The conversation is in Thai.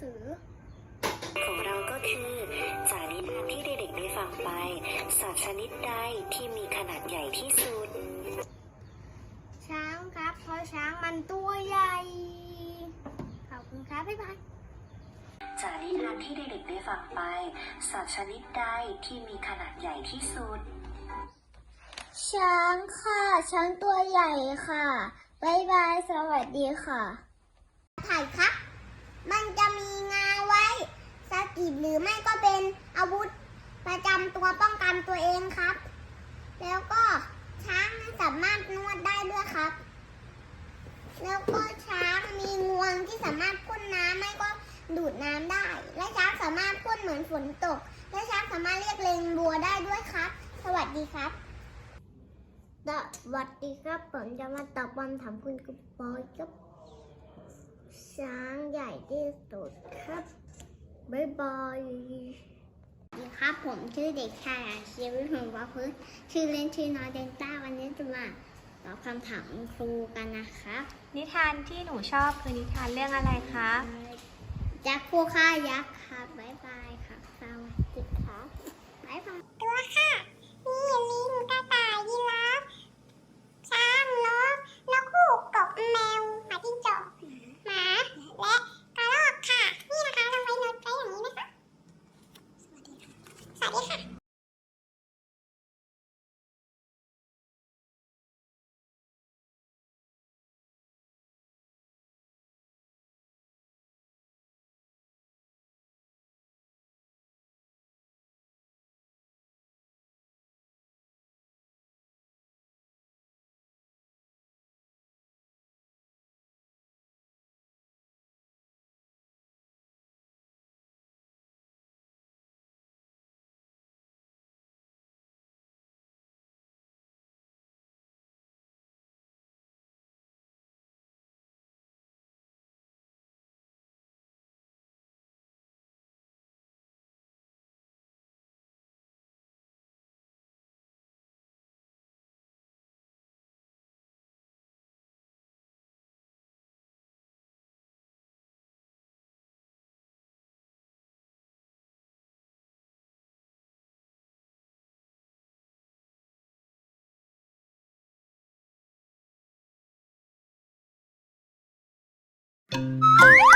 สือ ของเราก็คือจากนิทานที่เด็กๆได้ฟังไป สัตว์ชนิดใดที่มีขนาดใหญ่ที่สุด ช้างครับ เพราะช้างมันตัวใหญ่ ขอบคุณครับ บ๊ายบายจากนิทานที่เด็กๆได้ฟังไป สัตว์ชนิดใดที่มีขนาดใหญ่ที่สุด ช้างค่ะ ช้างตัวใหญ่ค่ะ บ๊ายบาย สวัสดีค่ะ ถ่ายครับ มันจะมีงาไว้สกิดหรือไม่ก็เป็นอาวุธประจำตัวป้องกันตัวเองครับ แล้วก็ช้างสามารถนวดได้ด้วยครับ แล้วก็ช้างมีงวงที่สามารถพ่นน้ำไม่ก็ดูดน้ำได้ และช้างสามารถพ่นเหมือนฝนตก และช้างสามารถเรียกเลงบัวได้ด้วยครับ สวัสดีครับสวัสดีครับผมจะมาตอบคำถามคุณกุ๊บอยครับช้าง ที่สุดครับ บ๊ายบายสวัสดีครับผมชื่อเด็กชายอาชีวิทย์หงวาพื้นชื่อเล่นชื่อน้อยเดนต้าวันนี้จะมาตอบคำถามคุณครูกันนะครับ นิทานที่หนูชอบคือนิทานเรื่องอะไรคะยักษ์ผู้ฆ่ายักษ์ครับบ๊ายบายครับ สวัสดีครับ บ๊ายบาย ตัวค่ะ มีลิงกระต่ายยีราฟช้างนกนกฮูกกบแมวหมาจิ้งจอกหมาและกระรอกค่ะ นี่นะคะเราไว้โน้ตไว้อย่างนี้นะคะ สวัสดี ค่ะ Oh!